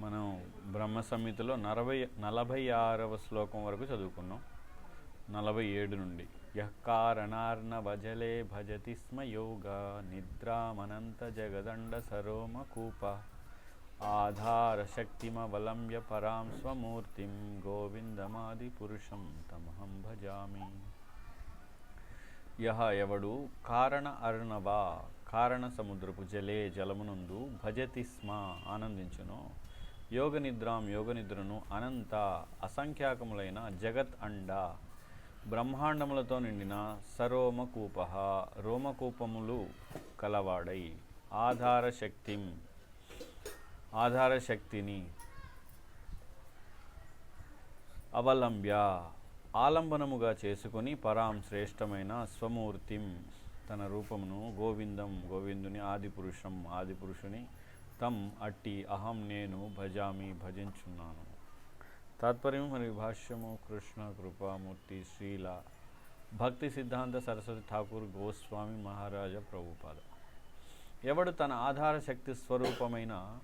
మనం బ్రహ్మ సంహితలో నలభై నలభై ఆరవ శ్లోకం వరకు చదువుకున్నాం. నలభై ఏడు నుండి. యః కారణార్ణవజలే భజతి స్మ యోగ నిద్రామనంత జగదండ సరోమ కూప ఆధార శక్తిమవలంబ్య పరాం స్వమూర్తిం గోవిందమాది పురుషం తమహం భజామి. యహ ఎవడు కారణ అర్ణవ కారణ సముద్రపు జలే జలమునందు భజతి స్మ ఆనందించును యోగ నిద్రాం యోగ నిద్రను అనంత అసంఖ్యాకములైన జగత్ అండ. బ్రహ్మాండములతో నిండిన సరోమకూప రోమకూపములు కలవాడై. ఆధార శక్తిం ఆధార శక్తిని అవలంబ్య ఆలంబనముగా చేసుకొని పరాం శ్రేష్టమైన స్వమూర్తిం తన రూపమును గోవిందం గోవిందుని ఆదిపురుషం ఆదిపురుషుని తం అట్టి అహం నేను భజామి భజించున్నాను. తాత్పర్యం మరియు భాష్యము కృష్ణ కృపామూర్తి శ్రీల భక్తి సిద్ధాంత సరస్వతి ఠాకూర్ గోస్వామి మహారాజ ప్రభుపాద. ఎవడు తన ఆధార శక్తి స్వరూపమైన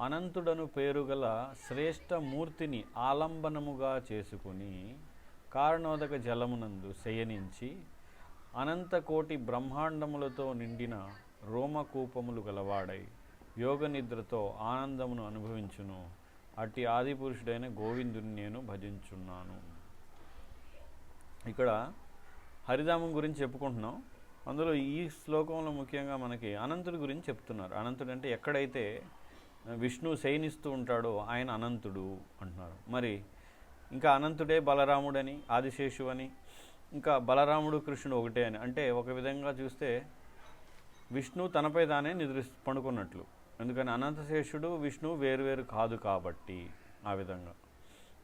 అనంతుడను పేరుగల శ్రేష్ఠ మూర్తిని ఆలంబనముగా చేసుకుని కారణోదక జలమునందు శయనించి అనంతకోటి బ్రహ్మాండములతో నిండిన రోమకూపములు గలవాడై యోగ నిద్రతో ఆనందమును అనుభవించును. అట్టి ఆదిపురుషుడైన గోవిందుని నేను భజించున్నాను. ఇక్కడ హరిధామం గురించి చెప్పుకుంటున్నాం. అందులో ఈ శ్లోకంలో ముఖ్యంగా మనకి అనంతుడి గురించి చెప్తున్నారు. అనంతుడు అంటే ఎక్కడైతే విష్ణు శయనిస్తూ ఉంటాడో ఆయన అనంతుడు అంటున్నారు. మరి ఇంకా అనంతుడే బలరాముడని ఆదిశేషు అని ఇంకా బలరాముడు కృష్ణుడు ఒకటే అని. అంటే ఒక విధంగా చూస్తే విష్ణు తనపై తానే నిద్రి పండుకున్నట్లు. ఎందుకని అనంతశేషుడు విష్ణు వేరువేరు కాదు కాబట్టి ఆ విధంగా.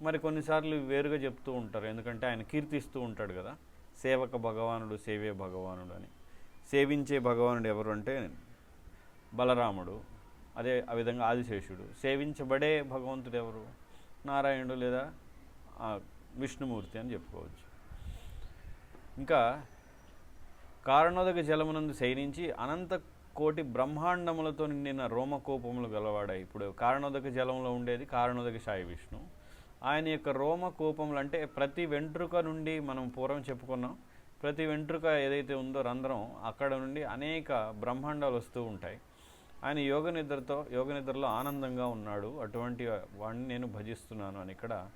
మరి కొన్నిసార్లు వేరుగా చెప్తూ ఉంటారు. ఎందుకంటే ఆయన కీర్తిస్తూ ఉంటాడు కదా. సేవక భగవానుడు సేవే భగవానుడు అని. సేవించే భగవానుడు ఎవరు అంటే బలరాముడు అదే ఆ విధంగా ఆదిశేషుడు. సేవించబడే భగవంతుడు ఎవరు? నారాయణుడు లేదా విష్ణుమూర్తి అని చెప్పుకోవచ్చు. ఇంకా కారణోదక జలమునందు శయనించి అనంత కోటి బ్రహ్మాండములతో నిండిన రోమకోపములు గలవాడాయి ఇప్పుడు కారణోదక జలంలో ఉండేది కారణోదక సాయి విష్ణు. ఆయన యొక్క రోమకోపములు అంటే ప్రతి వెంట్రుక నుండి మనం పూర్వం చెప్పుకున్నాం. ప్రతి వెంట్రుక ఏదైతే ఉందో రంధ్రం అక్కడ నుండి అనేక బ్రహ్మాండాలు వస్తూ ఉంటాయి. ఆయన యోగ నిద్రతో యోగ నిద్రలో ఆనందంగా ఉన్నాడు. అటువంటి వాడిని నేను భజిస్తున్నాను అని ఇక్కడ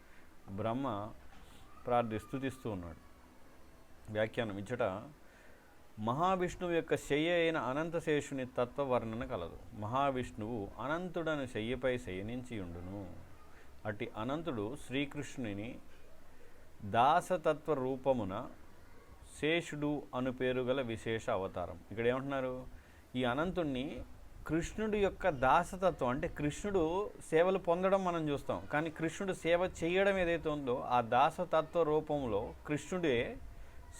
బ్రహ్మ ప్రార్థి స్థుతిస్తూ ఉన్నాడు. వ్యాఖ్యానం. ఇచ్చట మహావిష్ణువు యొక్క శయ్య అయిన అనంతశేషుని తత్వవర్ణన కలదు. మహావిష్ణువు అనంతుడను శయ్యపై శయనించి ఉండును అట్టి అనంతుడు శ్రీకృష్ణుని దాసతత్వ రూపమున శేషుడు అను పేరు గల విశేష అవతారం. ఇక్కడ ఏమంటున్నారు? ఈ అనంతుణ్ణి కృష్ణుడి యొక్క దాసతత్వం అంటే కృష్ణుడు సేవలు పొందడం మనం చూస్తాం. కానీ కృష్ణుడు సేవ చేయడం ఏదైతే ఉందో ఆ దాసతత్వ రూపంలో కృష్ణుడే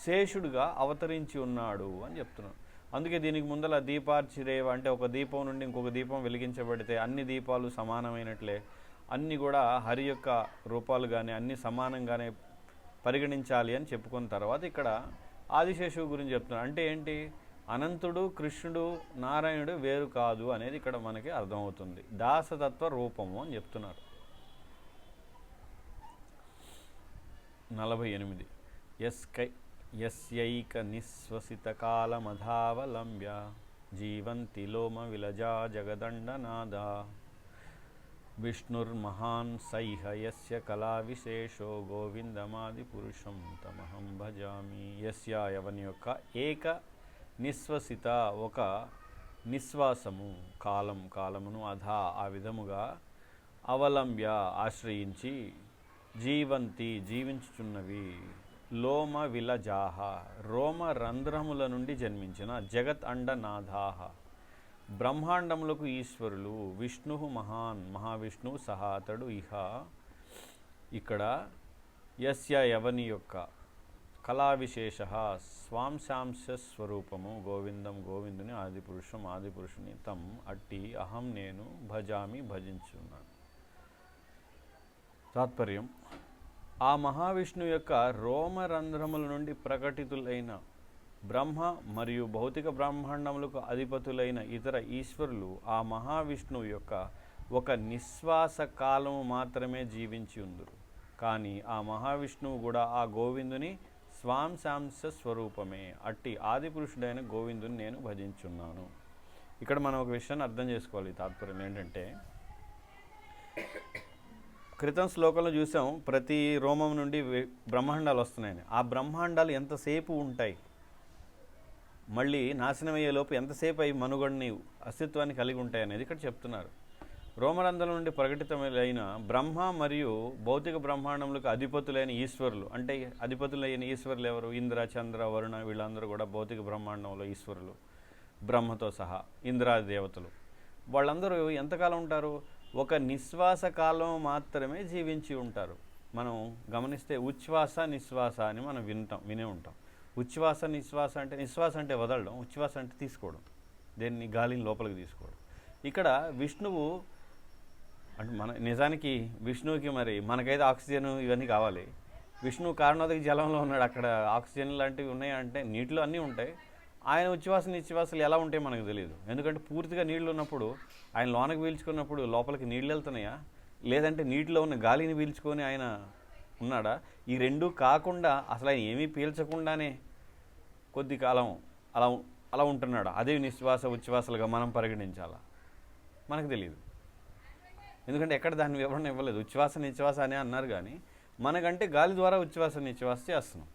శేషుడుగా అవతరించి ఉన్నాడు అని చెప్తున్నాడు. అందుకే దీనికి ముందల దీపార్చిరేవ అంటే ఒక దీపం నుండి ఇంకొక దీపం వెలిగించబడితే అన్ని దీపాలు సమానమైనట్లే. అన్నీ కూడా హరి యొక్క రూపాలు కానీ అన్ని సమానంగానే పరిగణించాలి అని చెప్పుకున్న తర్వాత ఇక్కడ ఆదిశేషువు గురించి చెప్తున్నాడు. అంటే ఏంటి? అనంతుడు కృష్ణుడు నారాయణుడు వేరు కాదు అనేది ఇక్కడ మనకి అర్థమవుతుంది. దాసతత్వ రూపము అని చెప్తున్నారు. నలభై ఎనిమిది. ఎస్కై యస్యైక నిశ్వసిత కాలమధావలంబ్య జీవంతి లోమ విలజా జగదండనాద విష్ణుర్మహాన్ సైహ యస్య కళా విశేషో గోవిందమాది పురుషం తమహం భజామి యస్య ఎవని యొక్క ఏక నిశ్వసిత ఒక నిశ్వాసము కాలం కాలమును అధా ఆ విధముగా అవలంబ్య ఆశ్రయించి జీవంతి జీవించుచున్నవి లోమ విలజాహ రోమ రంధ్రముల నుండి జన్మించిన జగత్ అండనాథాహ. బ్రహ్మాండములకు ఈశ్వరులు విష్ణు మహాన్ మహావిష్ణువు సహా అతడు ఇహ. ఇక్కడ యస్య యవని యొక్క కళా విశేష స్వాంశాంశ స్వరూపము గోవిందం గోవిందుని ఆదిపురుషం ఆదిపురుషుని తం అట్టి అహం నేను భజామి భజించున్నాను. తాత్పర్యం ఆ మహావిష్ణు యొక్క రోమరంధ్రముల నుండి ప్రకటితులైన బ్రహ్మ మరియు భౌతిక బ్రహ్మాండములకు అధిపతులైన ఇతర ఈశ్వరులు ఆ మహావిష్ణువు యొక్క ఒక నిశ్వాస కాలము మాత్రమే జీవించి ఉందురు. కానీ ఆ మహావిష్ణువు కూడా ఆ గోవిందుని స్వాంశాంశ స్వరూపమే. అట్టి ఆది పురుషుడైన గోవిందుని నేను భజించున్నాను. ఇక్కడ మనం ఒక విషయాన్ని అర్థం చేసుకోవాలి. తాత్పర్యం ఏంటంటే క్రితం శ్లోకంలో చూసాం ప్రతి రోమం నుండి బ్రహ్మాండాలు వస్తున్నాయని. ఆ బ్రహ్మాండాలు ఎంతసేపు ఉంటాయి? మళ్ళీ నాశనమయ్యేలోపు ఎంతసేపు అవి మనుగడని అస్తిత్వాన్ని కలిగి ఉంటాయి అనేది ఇక్కడ చెప్తున్నారు. రోమరంధ్రం నుండి ప్రకటితమైన బ్రహ్మ మరియు భౌతిక బ్రహ్మాండములకు అధిపతులైన ఈశ్వరులు. అంటే అధిపతులైన ఈశ్వరులు ఎవరు? ఇంద్ర చంద్ర వరుణ వీళ్ళందరూ కూడా భౌతిక బ్రహ్మాండంలో ఈశ్వరులు. బ్రహ్మతో సహా ఇంద్రాది దేవతలు. వాళ్ళందరూ ఎంతకాలం ఉంటారు? ఒక నిశ్వాస కాలం మాత్రమే జీవించి ఉంటారు. మనం గమనిస్తే ఉచ్ఛ్వాస నిశ్వాస అని మనం వింటాం వినే ఉంటాం. ఉచ్ఛ్వాస నిశ్వాస అంటే నిశ్వాస అంటే వదలడం ఉచ్ఛ్వాస అంటే తీసుకోవడం. దేన్ని గాలిని లోపలికి తీసుకోవడం. ఇక్కడ విష్ణువు అంటే మన నిజానికి విష్ణువుకి మరి మనకైతే ఆక్సిజన్ ఇవన్నీ కావాలి. విష్ణువు కారణోదక జలంలో ఉన్నాడు. అక్కడ ఆక్సిజన్ లాంటివి ఉన్నాయంటే నీటిలో అన్నీ ఉంటాయి. ఆయన ఉచ్ఛ్వాస నిశ్వాసాలు ఎలా ఉంటాయో మనకు తెలియదు. ఎందుకంటే పూర్తిగా నీళ్ళు ఉన్నప్పుడు ఆయన లోనకి పీల్చుకున్నప్పుడు లోపలికి నీళ్ళు వెళ్తున్నాయా? లేదంటే నీటిలో ఉన్న గాలిని పీల్చుకొని ఆయన ఉన్నాడా? ఈ రెండూ కాకుండా అసలు ఆయన ఏమీ పీల్చకుండానే కొద్ది కాలం అలా అలా ఉంటున్నాడు? అదే నిశ్వాస ఉచ్ఛ్వాసాలుగా మనం పరిగణించాలా? మనకు తెలియదు. ఎందుకంటే ఎక్కడ దాన్ని వివరణ ఇవ్వలేదు. ఉచ్ఛ్వాస నిశ్వాస అని అన్నారు కానీ మనకంటే గాలి ద్వారా ఉచ్ఛ్వాస నిశ్వాస చేస్తున్నాం.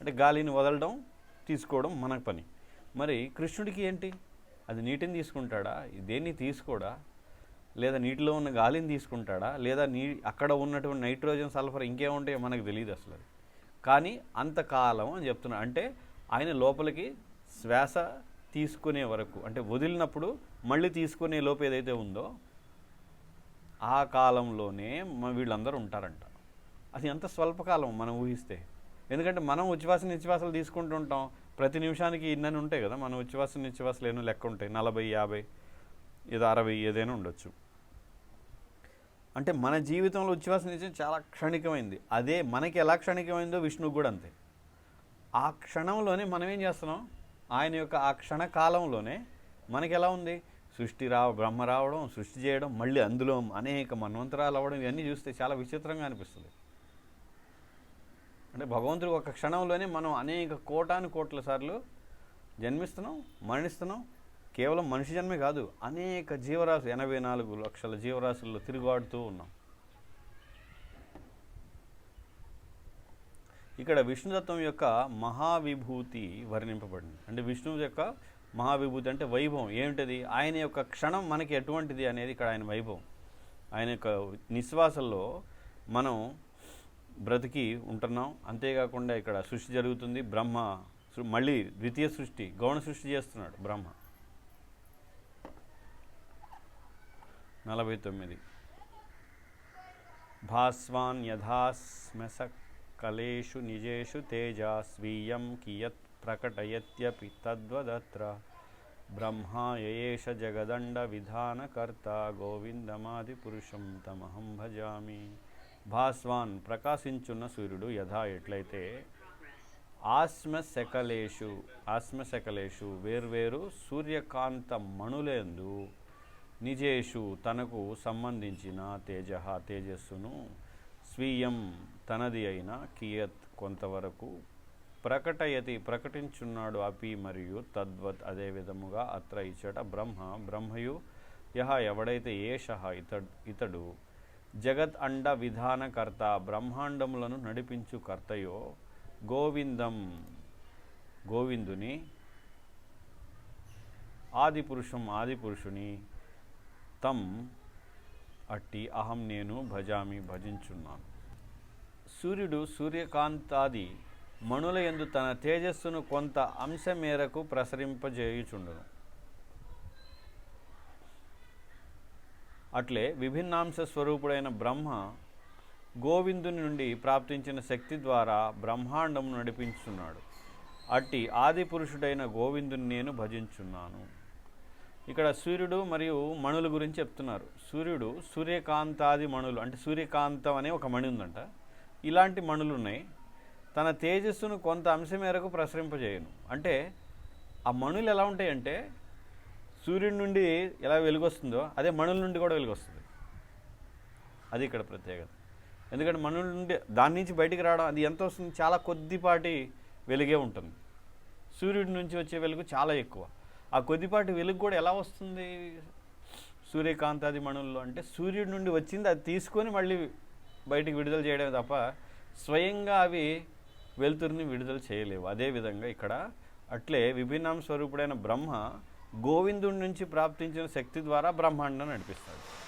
అంటే గాలిని వదలడం తీసుకోవడం మన పని. మరి కృష్ణుడికి ఏంటి? అది నీటిని తీసుకుంటాడా? దేన్ని తీసుకోడా? లేదా నీటిలో ఉన్న గాలిని తీసుకుంటాడా? లేదా నీ అక్కడ ఉన్నటువంటి నైట్రోజన్ సల్ఫర్ ఇంకేముంటాయో మనకు తెలియదు అసలు అది. కానీ అంతకాలం అని చెప్తున్నా. అంటే ఆయన లోపలికి శ్వాస తీసుకునే వరకు అంటే వదిలినప్పుడు మళ్ళీ తీసుకునే లోపు ఏదైతే ఉందో ఆ కాలంలోనే వీళ్ళందరూ ఉంటారంట. అది ఎంత స్వల్పకాలం మనం ఊహిస్తే? ఎందుకంటే మనం ఉచ్ఛ్వాస నిశ్వాసాలు తీసుకుంటుంటాం ప్రతి నిమిషానికి ఇన్నని ఉంటాయి కదా. మన ఉచ్ఛ్వాస నిశ్వాసాలు ఏమో లెక్క ఉంటాయి. నలభై యాభై ఏదో అరవై ఏదైనా ఉండొచ్చు. అంటే మన జీవితంలో ఉచ్ఛ్వాస నిశ్వాసం చాలా క్షణికమైంది. అదే మనకి ఎలా క్షణికమైందో విష్ణువు కూడా అంతే. ఆ క్షణంలోనే మనం ఏం చేస్తున్నాం? ఆయన యొక్క ఆ క్షణ కాలంలోనే మనకి ఎలా ఉంది? సృష్టి రావ బ్రహ్మ రావడం సృష్టి చేయడం మళ్ళీ అందులో అనేక మన్వంతరాలు అవ్వడం ఇవన్నీ చూస్తే చాలా విచిత్రంగా అనిపిస్తుంది. అంటే భగవంతుడు ఒక క్షణంలోనే మనం అనేక కోటాను కోట్ల సార్లు జన్మిస్తున్నాం మరణిస్తున్నాం. కేవలం మనిషి జన్మే కాదు అనేక జీవరాశులు ఎనభై నాలుగు లక్షల జీవరాశుల్లో తిరుగాడుతూ ఉన్నాం. ఇక్కడ విష్ణుతత్వం యొక్క మహావిభూతి వర్ణింపబడింది. అంటే విష్ణువు యొక్క మహావిభూతి అంటే వైభవం. ఏమిటది? ఆయన యొక్క క్షణం మనకి ఎటువంటిది అనేది ఇక్కడ ఆయన వైభవం. ఆయన యొక్క నిశ్వాసంలో మనం బ్రతికి ఉంటున్నాం. అంతేకాకుండా ఇక్కడ సృష్టి జరుగుతుంది. బ్రహ్మ సృ- మళ్ళీ ద్వితీయ సృష్టి గౌణ సృష్టి చేస్తున్నాడు బ్రహ్మ. నలభై తొమ్మిది. భాస్వాన్ యథాస్మస కలేషు నిజేషు తేజ స్వీయం కియత్ ప్రకటయత్యపి తద్వదత్ర. బ్రహ్మా యయేష జగదండ విధానకర్త గోవిందమాది పురుషం తమహం భజామి. భాస్వాన్ ప్రకాశించున్న సూర్యుడు యథా ఎట్లయితే ఆశ్మశకలేషు ఆశ్మశకలేషు వేర్వేరు సూర్యకాంత మణులందు నిజేషు తనకు సంబంధించిన తేజ తేజస్సును స్వీయం తనది అయిన కియత్ కొంతవరకు ప్రకటయతి ప్రకటించున్నాడు అపి మరియు తద్వత్ అదే విధముగా అత్ర ఇచ్చట బ్రహ్మ బ్రహ్మయు యహ ఎవడైతే ఏష ఇతడు ఇతడు జగత్ అండ విధానకర్త బ్రహ్మాండములను నడిపించు కర్తయో గోవిందం. గోవిందుని ఆది పురుషం ఆది పురుషుని తం అట్టి అహం నేను భజామి భజించున్నాను. సూర్యుడు సూర్యకాంతాది మణుల యందు తన తేజస్సును కొంత అంశ మేరకు ప్రసరింపజేయుచుండును. అట్లే విభిన్నాంశ స్వరూపుడైన బ్రహ్మ గోవిందుని నుండి ప్రాప్తించిన శక్తి ద్వారా బ్రహ్మాండము నడిపించున్నాడు అట్టి ఆది పురుషుడైన గోవిందుని నేను భజించున్నాను. ఇక్కడ సూర్యుడు మరియు మణుల గురించి చెప్తున్నారు. సూర్యుడు సూర్యకాంతాది మణులు అంటే సూర్యకాంతం అనే ఒక మణి ఉందంట. ఇలాంటి మణులు ఉన్నాయి తన తేజస్సును కొంత అంశం మేరకు ప్రసరింపజేయను. అంటే ఆ మణులు ఎలా ఉంటాయంటే సూర్యుడి నుండి ఎలా వెలుగొస్తుందో అదే మణుల నుండి కూడా వెలుగొస్తుంది. అది ఇక్కడ ప్రత్యేకత. ఎందుకంటే మనుల నుండి దాని నుంచి బయటికి రావడం అది ఎంత వస్తుంది? చాలా కొద్దిపాటి వెలుగే ఉంటుంది. సూర్యుడి నుంచి వచ్చే వెలుగు చాలా ఎక్కువ. ఆ కొద్దిపాటి వెలుగు కూడా ఎలా వస్తుంది? సూర్యకాంతాది మణుల్లో అంటే సూర్యుడి నుండి వచ్చింది అది తీసుకొని మళ్ళీ బయటికి విడుదల చేయడమే తప్ప స్వయంగా అవి వెలుతురుని విడుదల చేయలేవు. అదేవిధంగా ఇక్కడ అట్లే విభిన్నాం స్వరూపుడైన బ్రహ్మ గోవిందుడి నుంచి ప్రాప్తించిన శక్తి ద్వారా బ్రహ్మాండం నడిపిస్తాడు.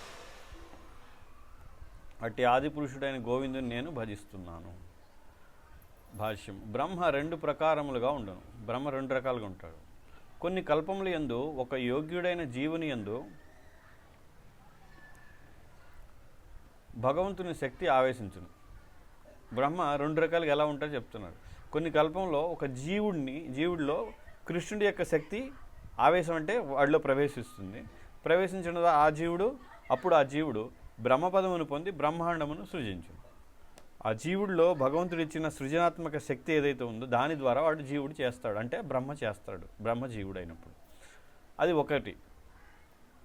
అట్టి ఆది పురుషుడైన గోవిందుని నేను భజిస్తున్నాను. భాష్యం బ్రహ్మ రెండు ప్రకారములుగా ఉండను. బ్రహ్మ రెండు రకాలుగా ఉంటాడు. కొన్ని కల్పముల యందు ఒక యోగ్యుడైన జీవుని యందు భగవంతుని శక్తి ఆవేశించును. బ్రహ్మ రెండు రకాలుగా ఎలా ఉంటారో చెప్తున్నాడు. కొన్ని కల్పంలో ఒక జీవుడిని జీవుడిలో కృష్ణుడి యొక్క శక్తి ఆవేశం అంటే వాడిలో ప్రవేశిస్తుంది. ప్రవేశించిన ఆ జీవుడు అప్పుడు ఆ జీవుడు బ్రహ్మపదమును పొంది బ్రహ్మాండమును సృజించు. ఆ జీవుడిలో భగవంతుడు ఇచ్చిన సృజనాత్మక శక్తి ఏదైతే ఉందో దాని ద్వారా వాడు జీవుడు చేస్తాడు. అంటే బ్రహ్మ చేస్తాడు. బ్రహ్మ జీవుడు అయినప్పుడు అది ఒకటి.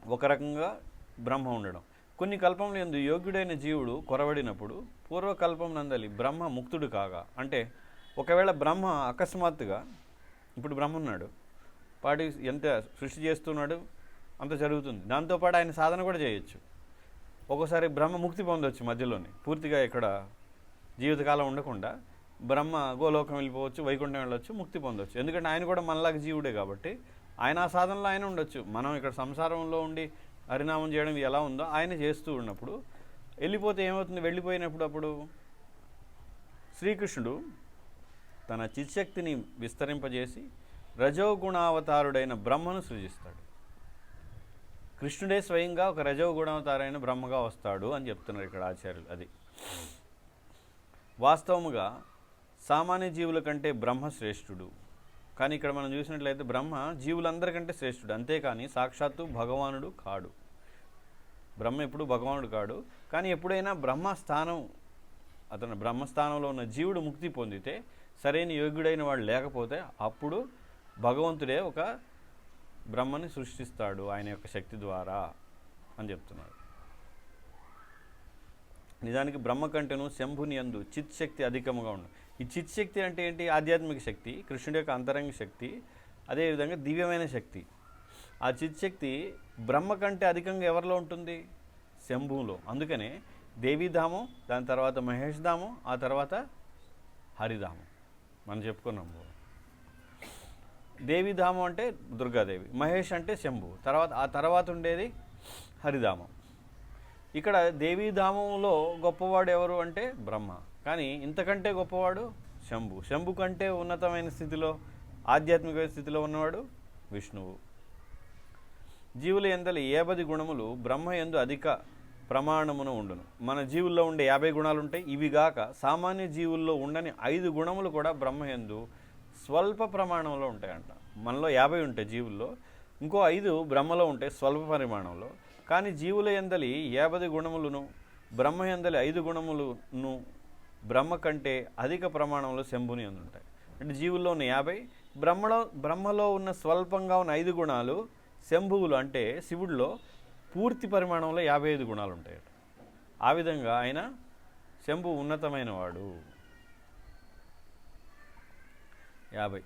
ఒక రకంగా బ్రహ్మ ఉండడం. కొన్ని కల్పంలో ఎందు యోగ్యుడైన జీవుడు కొరవడినప్పుడు పూర్వకల్పం నందలి బ్రహ్మ ముక్తుడు కాగా అంటే ఒకవేళ బ్రహ్మ అకస్మాత్తుగా ఇప్పుడు బ్రహ్మ ఉన్నాడు. వాటి ఎంత సృష్టి చేస్తున్నాడు అంత జరుగుతుంది. దాంతోపాటు ఆయన సాధన కూడా చేయొచ్చు. ఒకసారి బ్రహ్మ ముక్తి పొందవచ్చు మధ్యలోనే. పూర్తిగా ఇక్కడ జీవితకాలం ఉండకుండా బ్రహ్మ గోలోకం వెళ్ళిపోవచ్చు వైకుంఠం వెళ్ళొచ్చు ముక్తి పొందవచ్చు ఎందుకంటే ఆయన కూడా మనలాగా జీవుడే కాబట్టి ఆయన ఆ సాధనలో ఆయన ఉండొచ్చు. మనం ఇక్కడ సంసారంలో ఉండి హరినామం చేయడం ఎలా ఉందో ఆయన చేస్తూ ఉన్నప్పుడు వెళ్ళిపోతే ఏమవుతుంది? వెళ్ళిపోయినప్పుడు అప్పుడు శ్రీకృష్ణుడు తన చిత్శక్తిని విస్తరింపజేసి రజోగుణావతారుడైన బ్రహ్మను సృజిస్తాడు. కృష్ణుడే స్వయంగా ఒక రజోగుణావతారైన బ్రహ్మగా వస్తాడు అని చెప్తున్నారు ఇక్కడ ఆచార్యులు. అది వాస్తవముగా సామాన్య జీవుల కంటే బ్రహ్మ శ్రేష్ఠుడు. కానీ ఇక్కడ మనం చూసినట్లయితే బ్రహ్మ జీవులందరికంటే శ్రేష్ఠుడు. అంతేకాని సాక్షాత్తు భగవానుడు కాడు. బ్రహ్మ ఎప్పుడు భగవానుడు కాడు. కానీ ఎప్పుడైనా బ్రహ్మ స్థానం అతను బ్రహ్మస్థానంలో ఉన్న జీవుడు ముక్తి పొందితే సరైన యోగ్యుడైన వాడు లేకపోతే అప్పుడు భగవంతుడే ఒక బ్రహ్మని సృష్టిస్తాడు ఆయన యొక్క శక్తి ద్వారా అని చెప్తున్నాడు నిజానికి బ్రహ్మ కంటేను శంభుని అందు చిత్ శక్తి అధికముగా ఉండు. ఈ చిత్ శక్తి అంటే ఏంటి? ఆధ్యాత్మిక శక్తి కృష్ణుడి యొక్క అంతరంగ శక్తి అదేవిధంగా దివ్యమైన శక్తి. ఆ చిత్ శక్తి బ్రహ్మ కంటే అధికంగా ఎవరిలో ఉంటుంది? శంభులో అందుకనే దేవీధామం దాని తర్వాత మహేష్ ధామం ఆ తర్వాత హరిధామం. మనం చెప్పుకున్నాము దేవీధామం అంటే దుర్గాదేవి మహేష్ అంటే శంభు. తర్వాత ఆ తర్వాత ఉండేది హరిధామం. ఇక్కడ దేవీధామంలో గొప్పవాడు ఎవరు అంటే బ్రహ్మ. కానీ ఇంతకంటే గొప్పవాడు శంభు. శంభు కంటే ఉన్నతమైన స్థితిలో ఆధ్యాత్మిక స్థితిలో ఉన్నవాడు విష్ణువు. జీవుల ఎందలి ఏబది గుణములు బ్రహ్మ ఎందు అధిక ప్రమాణమున ఉండును. మన జీవుల్లో ఉండే యాభై గుణాలు ఉంటాయి ఇవి గాక సామాన్య జీవుల్లో ఉండని ఐదు గుణములు కూడా బ్రహ్మ ఎందు స్వల్ప ప్రమాణంలో ఉంటాయంట. మనలో యాభై ఉంటాయి జీవుల్లో ఇంకో ఐదు బ్రహ్మలో ఉంటాయి స్వల్ప పరిమాణంలో. కానీ జీవుల ఎందలి యాభై గుణములను బ్రహ్మ ఎందలి ఐదు గుణములను బ్రహ్మ కంటే అధిక ప్రమాణంలో శంభుని ఎందు ఉంటాయి అంటే జీవుల్లో ఉన్న యాభై బ్రహ్మలో బ్రహ్మలో ఉన్న స్వల్పంగా ఉన్న ఐదు గుణాలు శంభువులు అంటే శివుడిలో పూర్తి పరిమాణంలో యాభై ఐదు గుణాలు ఉంటాయట. ఆ విధంగా ఆయన శంభు ఉన్నతమైనవాడు వాడు యాభై.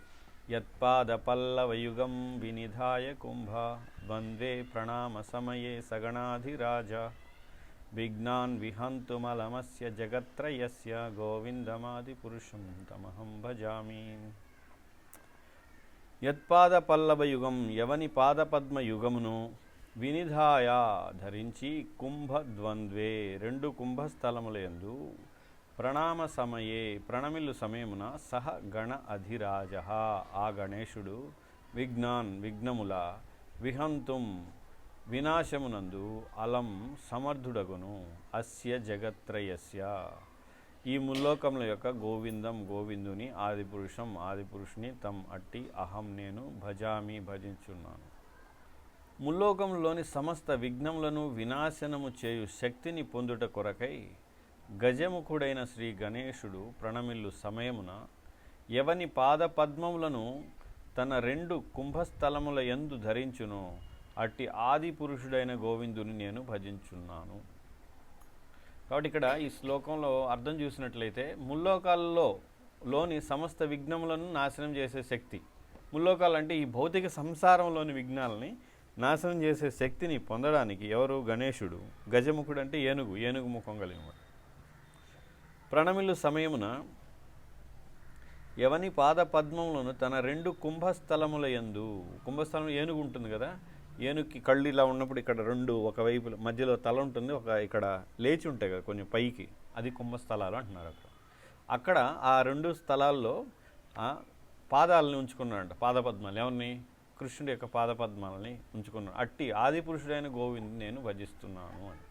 యత్పాదపల్లవయుగం వినిధాయ కుంభ ద్వంద్వే ప్రణామ సమయే సగణాధిరాజ. విఘ్నాన్ విహంతుమలమస్య జగత్రయస్య గోవిందమాది పురుషం తమహం భజామి. యత్పాద పల్లవ యుగం ఎవని పాదపద్మ వినిధాయ ధరించి కుంభద్వంద్వే రెండు కుంభస్థలములందు ప్రణామ సమయే ప్రణమిల్లు సమయమున సహ గణ అధిరాజ. ఆ గణేశుడు విఘ్నాన్ విఘ్నముల విహంతుం వినాశమునందు అలం సమర్థుడగును అస్య జగత్రయస్య. ఈ ముల్లోకముల యొక్క గోవిందం గోవిందుని ఆదిపురుషం ఆదిపురుషుని తమ్ అట్టి అహం నేను భజామి భజించున్నాను. ముల్లోకంలోని సమస్త విఘ్నములను వినాశనము చేయు శక్తిని పొందుట కొరకై గజముఖుడైన శ్రీ గణేశుడు ప్రణమిల్లు సమయమున ఎవని పాద పద్మములను తన రెండు కుంభస్థలముల ఎందు ధరించును అట్టి ఆది పురుషుడైన గోవిందుని నేను భజించున్నాను. కాబట్టి ఇక్కడ ఈ శ్లోకంలో అర్థం చూసినట్లయితే ముల్లోకాలలో లోని సమస్త విఘ్నములను నాశనం చేసే శక్తి ముల్లోకాలు అంటే ఈ భౌతిక సంసారంలోని విఘ్నాలని నాశనం చేసే శక్తిని పొందడానికి ఎవరు? గణేశుడు. గజముఖుడు అంటే ఏనుగు ఏనుగు ముఖం కలిగినవాడు ప్రణమిలు సమయమున ఎవని పాద పద్మములను తన రెండు కుంభస్థలముల యందు కుంభస్థలం ఏనుగు ఉంటుంది కదా ఏనుగుకి కళ్ళు ఇలా ఉన్నప్పుడు ఇక్కడ రెండు ఒకవైపు మధ్యలో తల ఉంటుంది ఒక ఇక్కడ లేచి ఉంటాయి కదా కొంచెం పైకి అది కుంభస్థలాలు అంటున్నారు అక్కడ. అక్కడ ఆ రెండు స్థలాల్లో ఆ పాదాలని ఉంచుకున్నాడంట పాదపద్మాలు ఎవరిని? కృష్ణుడి యొక్క పాదపద్మాలని ఉంచుకున్నాడు. అట్టి ఆది పురుషుడైన గోవింద్ నేను భజిస్తున్నాను అని.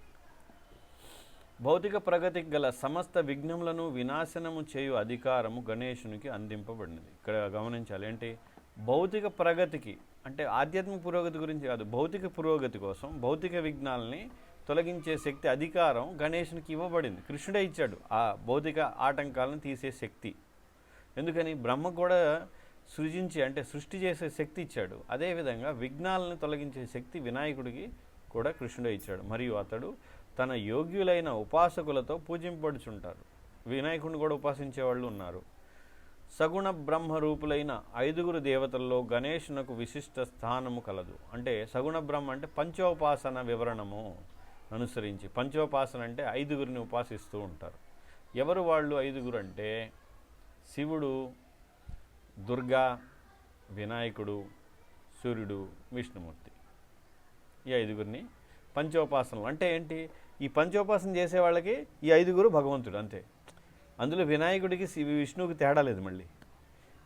భౌతిక ప్రగతికి గల సమస్త విఘ్నములను వినాశనము చేయు అధికారము గణేశునికి అందింపబడినది. ఇక్కడ గమనించాలి ఏంటి? భౌతిక ప్రగతికి అంటే ఆధ్యాత్మిక పురోగతి గురించి కాదు భౌతిక పురోగతి కోసం భౌతిక విఘ్నాలని తొలగించే శక్తి అధికారం గణేశునికి ఇవ్వబడింది. కృష్ణుడే ఇచ్చాడు ఆ భౌతిక ఆటంకాలను తీసే శక్తి. ఎందుకని? బ్రహ్మ కూడా సృజించి అంటే సృష్టి చేసే శక్తి ఇచ్చాడు. అదేవిధంగా విఘ్నాలను తొలగించే శక్తి వినాయకుడికి కూడా కృష్ణుడే ఇచ్చాడు. మరియు అతడు తన యోగ్యులైన ఉపాసకులతో పూజింపడుచుంటారు వినాయకుడిని కూడా ఉపాసించే వాళ్ళు ఉన్నారు. సగుణ బ్రహ్మ రూపులైన ఐదుగురు దేవతల్లో గణేషునకు విశిష్ట స్థానము కలదు. అంటే సగుణ బ్రహ్మ అంటే పంచోపాసన వివరణము అనుసరించి పంచోపాసన అంటే ఐదుగురిని ఉపాసిస్తూ ఉంటారు. ఎవరు వాళ్ళు ఐదుగురు అంటే శివుడు దుర్గా వినాయకుడు సూర్యుడు విష్ణుమూర్తి. ఈ ఐదుగురిని పంచోపాసనలు అంటే ఏంటి? ఈ పంచోపాసన చేసే వాళ్ళకి ఈ ఐదుగురు భగవంతుడు అంతే. అందులో వినాయకుడికి శివ విష్ణువుకి తేడా లేదు మళ్ళీ.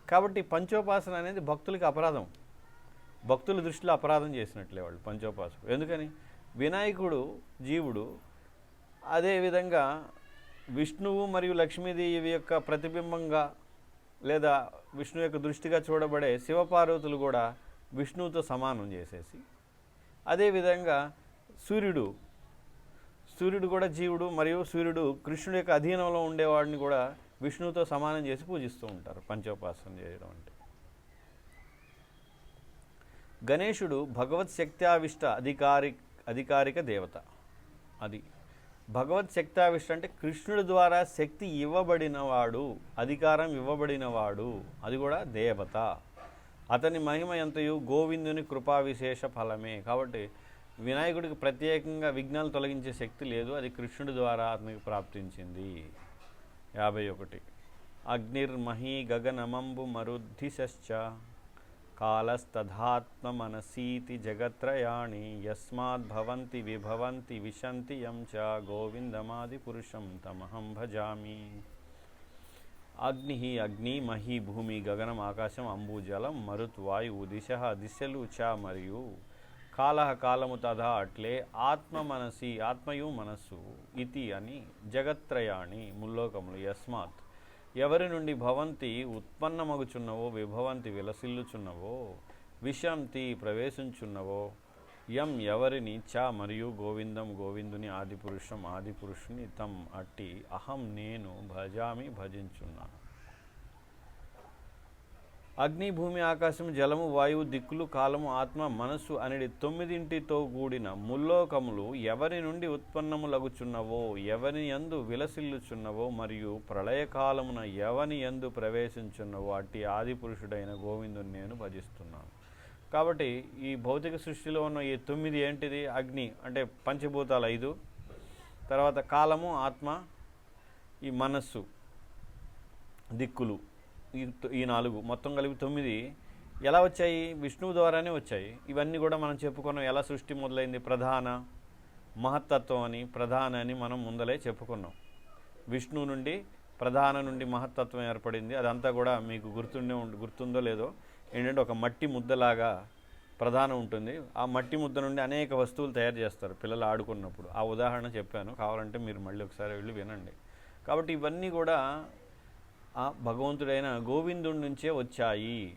కాబట్టి పంచోపాసన అనేది భక్తులకి అపరాధం. భక్తుల దృష్టిలో అపరాధం చేసినట్లే వాళ్ళు పంచోపాసం ఎందుకని? వినాయకుడు జీవుడు అదేవిధంగా విష్ణువు మరియు లక్ష్మీదేవి యొక్క ప్రతిబింబంగా లేదా విష్ణు యొక్క దృష్టిగా చూడబడే శివపార్వతులు కూడా విష్ణువుతో సమానం చేసేసి అదేవిధంగా సూర్యుడు సూర్యుడు కూడా జీవుడు మరియు సూర్యుడు కృష్ణుడి యొక్క అధీనంలో ఉండేవాడిని కూడా విష్ణువుతో సమానం చేసి పూజిస్తూ ఉంటారు పంచోపాసన చేయడం అంటే. గణేశుడు భగవత్ శక్త్యావిష్ట అధికారి అధికారిక దేవత. అది. భగవత్ శక్త్యావిష్ట అంటే కృష్ణుడి ద్వారా శక్తి ఇవ్వబడినవాడు అధికారం ఇవ్వబడినవాడు అది కూడా దేవత. అతని మహిమ ఎంతయు? గోవిందుని కృపా విశేష ఫలమే. కాబట్టి వినాయకుడికి ప్రత్యేకంగా విఘ్నాలు తొలగించే శక్తి లేదు. అది కృష్ణుడి ద్వారా అతనికి ప్రాప్తించింది. యాభై ఒకటి. అగ్నిర్మహీ గగనమంబు మరుద్ధిశ్చ కాలస్తధాత్మ మనసీతి జగత్రయాణి యస్మాద్భవంతి విభవంతి విశంతి యం చ గోవిందమాది పురుషం తమహం భజామి. అగ్ని అగ్ని మహి భూమి గగనం ఆకాశం అంబుజలం మరుత్ వాయువు దిశ దిశలు చ మరియు కాల కాలము తథా అట్లే ఆత్మ మనసి ఆత్మయు మనస్సు ఇతి అని జగత్రయాణి ముల్లోకములు యస్మాత్. ఎవరి నుండి భవంతి ఉత్పన్నమగుచున్నవో విభవంతి విలసిల్లుచున్నవో విషంతి ప్రవేశించున్నవో యం ఎవరిని చ మరియు గోవిందం గోవిందుని ఆదిపురుషం ఆదిపురుషుని తం అట్టి అహం నేను భజామి భజించున్నాను. అగ్ని భూమి ఆకాశం జలము వాయువు దిక్కులు కాలము ఆత్మ మనస్సు అనేది తొమ్మిదింటితో కూడిన ముల్లోకములు ఎవరి నుండి ఉత్పన్నములగుచున్నవో ఎవరి యందు విలసిల్లుచున్నవో మరియు ప్రళయకాలమున ఎవని యందు ప్రవేశించున్నవో అట్టి ఆది పురుషుడైన గోవిందుని నేను భజిస్తున్నాను. కాబట్టి ఈ భౌతిక సృష్టిలో ఉన్న ఈ తొమ్మిది ఏంటిది? అగ్ని అంటే పంచభూతాలు ఐదు. తర్వాత కాలము ఆత్మ ఈ మనస్సు దిక్కులు. ఈ ఈ నాలుగు మొత్తం కలిపి తొమ్మిది ఎలా వచ్చాయి? విష్ణువు ద్వారానే వచ్చాయి. ఇవన్నీ కూడా మనం చెప్పుకున్నాం. ఎలా సృష్టి మొదలైంది? ప్రధాన మహత్తత్వం అని ప్రధాన అని మనం ముందలే చెప్పుకున్నాం. విష్ణువు నుండి ప్రధాన నుండి మహత్తత్వం ఏర్పడింది. అదంతా కూడా మీకు గుర్తుండే గుర్తుందో లేదో ఏంటంటే ఒక మట్టి ముద్దలాగా ప్రధానం ఉంటుంది. ఆ మట్టి ముద్ద నుండి అనేక వస్తువులు తయారు చేస్తారు పిల్లలు ఆడుకున్నప్పుడు. ఆ ఉదాహరణ చెప్పాను. కావాలంటే మీరు మళ్ళీ ఒకసారి వెళ్ళి వినండి. కాబట్టి ఇవన్నీ కూడా భగవంతుడైన గోవిందుడి నుంచే వచ్చాయి.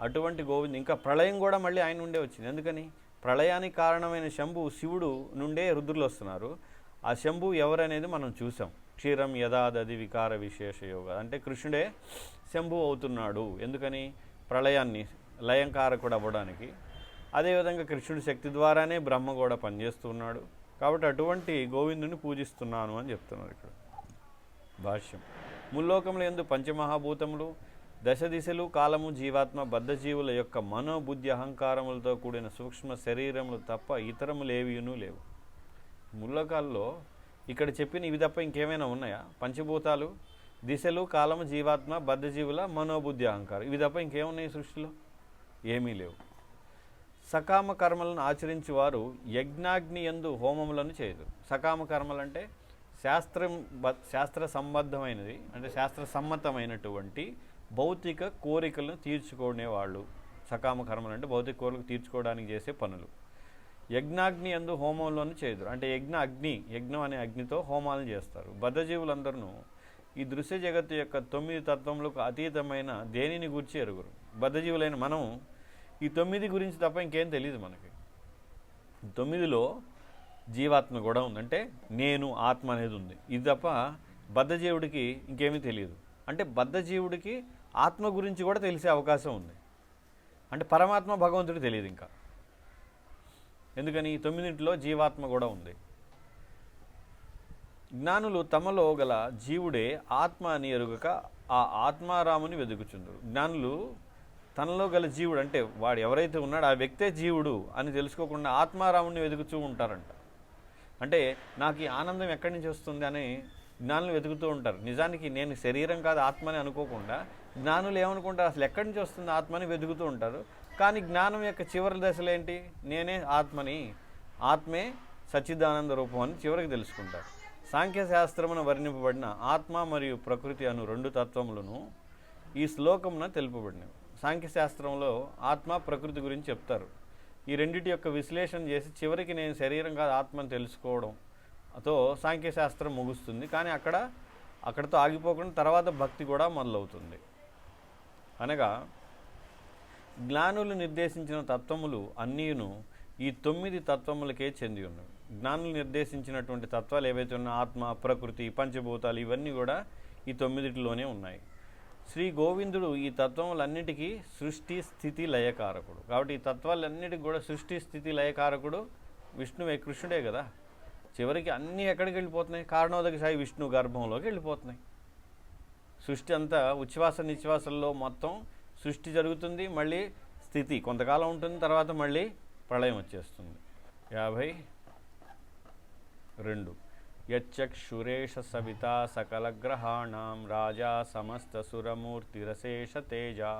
అటువంటి గోవింద్ ఇంకా ప్రళయం కూడా మళ్ళీ ఆయన నుండే వచ్చింది. ఎందుకని? ప్రళయానికి కారణమైన శంభు శివుడు నుండే రుద్రులు వస్తున్నారు. ఆ శంభు ఎవరనేది మనం చూసాం. క్షీరం యథాదది వికార విశేష యోగ. అంటే కృష్ణుడే శంభు అవుతున్నాడు. ఎందుకని? ప్రళయాన్ని లయంకారకుడు అవ్వడానికి. అదేవిధంగా కృష్ణుడి శక్తి ద్వారానే బ్రహ్మ కూడా పనిచేస్తూ ఉన్నాడు. కాబట్టి అటువంటి గోవిందుని పూజిస్తున్నాను అని చెప్తున్నారు ఇక్కడ. భాష్యం. ముల్లోకముల ఎందు పంచమహాభూతములు దశ దిశలు కాలము జీవాత్మ బద్ధజీవుల యొక్క మనోబుద్ధి అహంకారములతో కూడిన సూక్ష్మ శరీరములు తప్ప ఇతరములేవియును లేవు. ముల్లకాల్లో ఇక్కడ చెప్పిన ఇవి తప్ప ఇంకేమైనా ఉన్నాయా? పంచభూతాలు దిశలు కాలము జీవాత్మ బద్ధజీవుల మనోబుద్ధి అహంకారం. ఇవి తప్ప ఇంకేమున్నాయి సృష్టిలో? ఏమీ లేవు. సకామ కర్మలను ఆచరించి వారు యజ్ఞాగ్ని ఎందు హోమములను చేయదు సకామ కర్మలంటే శాస్త్రం బ- శాస్త్ర సంబద్ధమైనది అంటే శాస్త్ర సమ్మతమైనటువంటి భౌతిక కోరికలను తీర్చుకునే వాళ్ళు. సకామ కర్మలు అంటే భౌతిక కోరికలు తీర్చుకోవడానికి చేసే పనులు. యజ్ఞాగ్ని అందు హోమంలోనూ చేయదురు. అంటే యజ్ఞ అగ్ని యజ్ఞం అనే అగ్నితో హోమాలను చేస్తారు. బద్ధజీవులందరూ ఈ దృశ్య జగత్తు యొక్క తొమ్మిది తత్వములకు అతీతమైన దేనిని గురించి ఎరుగురు? బద్ధజీవులైన మనం ఈ తొమ్మిది గురించి తప్ప ఇంకేం తెలియదు మనకి. తొమ్మిదిలో జీవాత్మ కూడా ఉందంటే నేను ఆత్మ అనేది ఉంది. ఇది తప్ప బద్ధజీవుడికి ఇంకేమీ తెలియదు. అంటే బద్ధజీవుడికి ఆత్మ గురించి కూడా తెలిసే అవకాశం ఉంది. అంటే పరమాత్మ భగవంతుడు తెలియదు ఇంకా. ఎందుకని? ఈ తొమ్మిదింటిలో జీవాత్మ కూడా ఉంది. జ్ఞానులు తమలో గల జీవుడే ఆత్మ అని ఎరుగక ఆ ఆత్మారాముని వెతుకుచుందరు జ్ఞానులు తనలో గల జీవుడు అంటే వాడు ఎవరైతే ఉన్నాడో ఆ వ్యక్తే జీవుడు అని తెలుసుకోకుండా ఆత్మారాముని వెతుకుచూ ఉంటారంట. అంటే నాకు ఈ ఆనందం ఎక్కడి నుంచి వస్తుంది అని జ్ఞానులు వెతుకుతూ ఉంటారు. నిజానికి నేను శరీరం కాదు ఆత్మని అనుకోకుండా జ్ఞానులు ఏమనుకుంటారు? అసలు ఎక్కడి నుంచి వస్తుంది ఆత్మని వెతుకుతూ ఉంటారు. కానీ జ్ఞానం యొక్క చివరి దశలు ఏంటి? నేనే ఆత్మని ఆత్మే సచ్చిదానంద రూపం అని చివరికి తెలుసుకుంటారు. సాంఖ్యశాస్త్రమున వర్ణింపబడిన ఆత్మ మరియు ప్రకృతి అను రెండు తత్వములను ఈ శ్లోకమున తెలుపబడినవి. సాంఖ్యశాస్త్రంలో ఆత్మ ప్రకృతి గురించి చెప్తారు. ఈ రెండిటి యొక్క విశ్లేషణ చేసి చివరికి నేను శరీరం కాదు ఆత్మని తెలుసుకోవడం. తో సాంఖ్యశాస్త్రం ముగుస్తుంది. కానీ అక్కడ అక్కడతో ఆగిపోకుండా తర్వాత భక్తి కూడా మొదలవుతుంది. అనగా జ్ఞానులు నిర్దేశించిన తత్వములు అన్నీను ఈ తొమ్మిది తత్వములకే చెంది ఉన్నవి. జ్ఞానులు నిర్దేశించినటువంటి తత్వాలు ఏవైతే ఉన్నాయో ఆత్మ ప్రకృతి పంచభూతాలు ఇవన్నీ కూడా ఈ తొమ్మిదిటిలోనే ఉన్నాయి. శ్రీ గోవిందుడు ఈ తత్వములన్నిటికీ సృష్టి స్థితి లయకారకుడు. కాబట్టి ఈ తత్వాలన్నిటికీ కూడా సృష్టి స్థితి లయకారకుడు విష్ణువే కృష్ణుడే కదా. చివరికి అన్నీ ఎక్కడికి వెళ్ళిపోతున్నాయి? కారణోదక సాయి విష్ణు గర్భంలోకి వెళ్ళిపోతున్నాయి. సృష్టి అంతా ఉచ్ఛ్వాస నిశ్వాసల్లో మొత్తం సృష్టి జరుగుతుంది మళ్ళీ స్థితి కొంతకాలం ఉంటుంది తర్వాత మళ్ళీ ప్రళయం వచ్చేస్తుంది. యాభై రెండు. యచ్చక్షురేష సవిత సకల గ్రహాణం రాజా సమస్త సురమూర్తిరశేష తేజా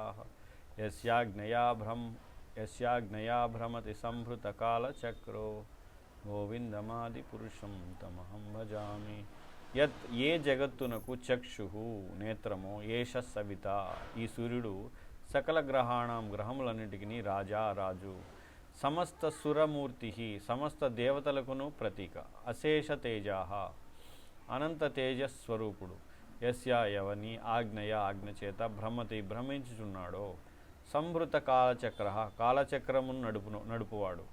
యస్యాజ్ఞయా భ్రమతి సంభృతకాలచక్రో గోవిందమాది పురుషం తమహం భజామి యత్ ఏ జగత్తునకు చక్షు నేత్రము ఏష సవిత ఈ సూర్యుడు సకల గ్రహాణం గ్రహములన్నిటికీ రాజా రాజు సమస్త సురమూర్తి సమస్త దేవతలకును ప్రతీక. అశేష తేజ అనంత తేజస్వరూపుడు. యస్యా యవని ఆజ్ఞయ ఆజ్ఞ చేత భ్రమతి భ్రమించుచున్నాడో సంభృత కాలచక్ర కాలచక్రమును నడుపును నడుపువాడు.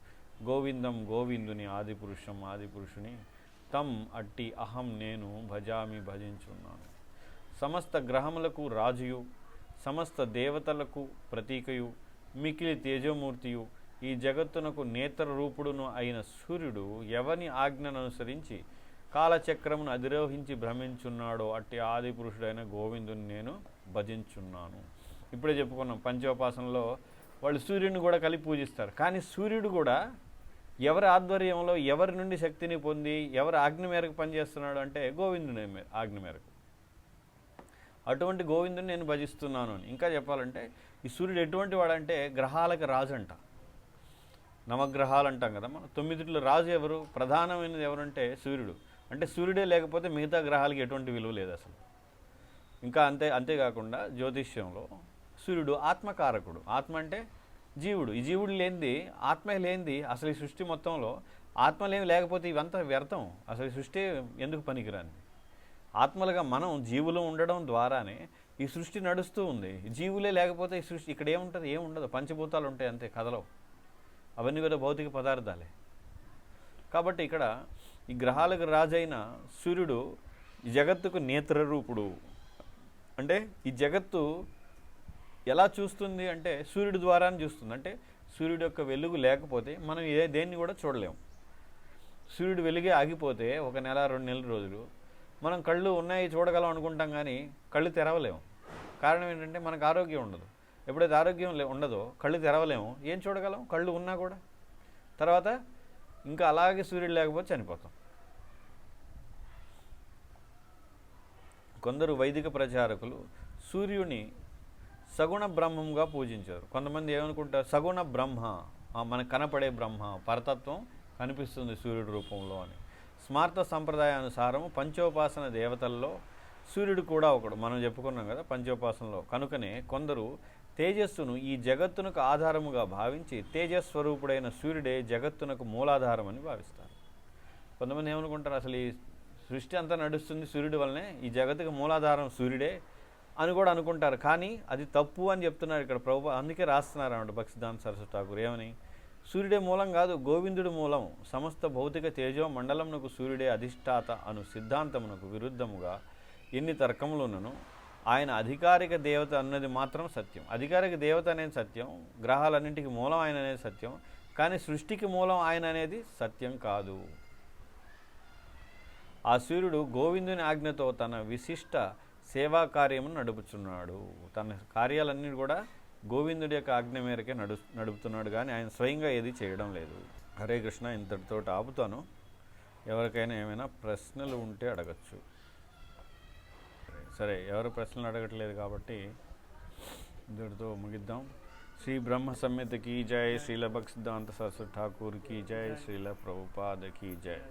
గోవిందం గోవిందుని ఆదిపురుషం ఆదిపురుషుని. తం అట్టి అహం నేను భజామి భజించున్నాను. సమస్త గ్రహములకు రాజుయు సమస్త దేవతలకు ప్రతీకయు మికిలి తేజమూర్తియు ఈ జగత్తునకు నేత్ర రూపుడును అయిన సూర్యుడు ఎవని ఆజ్ఞను అనుసరించి కాలచక్రమును అధిరోహించి భ్రమించున్నాడో అట్టి ఆది పురుషుడైన గోవిందుని నేను భజించున్నాను. ఇప్పుడే చెప్పుకున్నాం పంచోపాసనలో వాళ్ళు సూర్యుడిని కూడా కలిపి పూజిస్తారు. కానీ సూర్యుడు కూడా ఎవరి ఆధ్వర్యంలో ఎవరి నుండి శక్తిని పొంది ఎవరి ఆజ్ఞ మేరకు పనిచేస్తున్నాడు అంటే గోవిందుని ఆజ్ఞ మేరకు. అటువంటి గోవిందుని నేను భజిస్తున్నాను అని. ఇంకా చెప్పాలంటే ఈ సూర్యుడు ఎటువంటి వాడంటే గ్రహాలకు రాజు అంట నవగ్రహాలు అంటాం కదా మనం. తొమ్మిదిట్లో రాజు ఎవరు? ప్రధానమైనది ఎవరంటే సూర్యుడు. అంటే సూర్యుడే లేకపోతే మిగతా గ్రహాలకి ఎటువంటి విలువ లేదు అసలు. ఇంకా అంతే అంతేకాకుండా జ్యోతిష్యంలో సూర్యుడు ఆత్మకారకుడు. ఆత్మ అంటే జీవుడు. ఈ జీవుడు లేనిది ఆత్మ లేనిది అసలు ఈ సృష్టి మొత్తంలో ఆత్మ లేని లేకపోతే ఇవంతా వ్యర్థం. అసలు ఈ సృష్టి ఎందుకు పనికిరాని ఆత్మలుగా మనం జీవులు ఉండడం ద్వారానే ఈ సృష్టి నడుస్తూ ఉంది. జీవులే లేకపోతే ఈ సృష్టి ఇక్కడ ఏముంటుంది? ఏముండదు. పంచభూతాలు ఉంటాయి అంతే కథలో. అవన్నీ కూడా భౌతిక పదార్థాలే. కాబట్టి ఇక్కడ ఈ గ్రహాలకు రాజైన సూర్యుడు ఈ జగత్తుకు నేత్రరూపుడు. అంటే ఈ జగత్తు ఎలా చూస్తుంది అంటే సూర్యుడి ద్వారానే చూస్తుంది. అంటే సూర్యుడు యొక్క వెలుగు లేకపోతే మనం ఏ దేన్ని కూడా చూడలేము సూర్యుడు వెలుగే ఆగిపోతే ఒక నెల రెండు నెలల రోజులు మనం కళ్ళు ఉన్నాయి చూడగలం అనుకుంటాం కానీ కళ్ళు తెరవలేము కారణం ఏంటంటే మనకు ఆరోగ్యం ఉండదు. ఎప్పుడైతే ఆరోగ్యం లే- ఉండదో కళ్ళు తెరవలేము ఏం చూడగలం? కళ్ళు ఉన్నా కూడా. తర్వాత ఇంకా అలాగే సూర్యుడు లేకపోతే చనిపోతాం. కొందరు వైదిక ప్రచారకులు సూర్యుని సగుణ బ్రహ్మంగా పూజించారు. కొంతమంది ఏమనుకుంటారు? సగుణ బ్రహ్మ. మనకు కనపడే బ్రహ్మ పరతత్వం కనిపిస్తుంది సూర్యుడి రూపంలో అని. స్మార్త సంప్రదాయానుసారం పంచోపాసన దేవతల్లో సూర్యుడు కూడా ఒకడు. మనం చెప్పుకున్నాం కదా పంచోపాసనలో. కనుకనే కొందరు తేజస్సును ఈ జగత్తునకు ఆధారముగా భావించి తేజస్వరూపుడైన సూర్యుడే జగత్తునకు మూలాధారం అని భావిస్తారు. కొంతమంది ఏమనుకుంటారు అసలు ఈ సృష్టి అంతా నడుస్తుంది సూర్యుడి వల్లనే ఈ జగత్తుకు మూలాధారం సూర్యుడే అని కూడా అనుకుంటారు. కానీ అది తప్పు అని చెప్తున్నారు ఇక్కడ ప్రభు అందుకే రాస్తున్నారు అన్నమాట భక్తిదాన్ సరస్వతి ఠాకూర్. ఏమని? సూర్యుడే మూలం కాదు గోవిందుడు మూలం. సమస్త భౌతిక తేజో మండలమునకు సూర్యుడే అధిష్టాత అను సిద్ధాంతమునకు విరుద్ధముగా ఎన్ని తర్కములున్నను ఆయన అధికారిక దేవత అన్నది మాత్రం సత్యం. అధికారిక దేవత అనేది సత్యం గ్రహాలన్నింటికి మూలం ఆయన అనేది సత్యం కానీ సృష్టికి మూలం ఆయన అనేది సత్యం కాదు. ఆ సూర్యుడు గోవిందుని ఆజ్ఞతో తన విశిష్ట సేవా కార్యమును నడుపుచున్నాడు. తన కార్యాలన్నీ కూడా గోవిందుడి యొక్క ఆజ్ఞ మేరకే నడు నడుపుతున్నాడు కానీ ఆయన స్వయంగా ఏది చేయడం లేదు. హరే కృష్ణ ఇంతటితో ఆపుతాను. ఎవరికైనా ఏమైనా ప్రశ్నలు ఉంటే అడగచ్చు. సరే ఎవరు ప్రశ్నలు అడగట్లేదు కాబట్టి ఇంతటితో ముగిద్దాం. శ్రీ బ్రహ్మ సంహిత కీ జై శ్రీల భక్సిద్ధాంత సరస్వతి ఠాకూర్ కీ జై శ్రీల ప్రభుపాద కీ జై.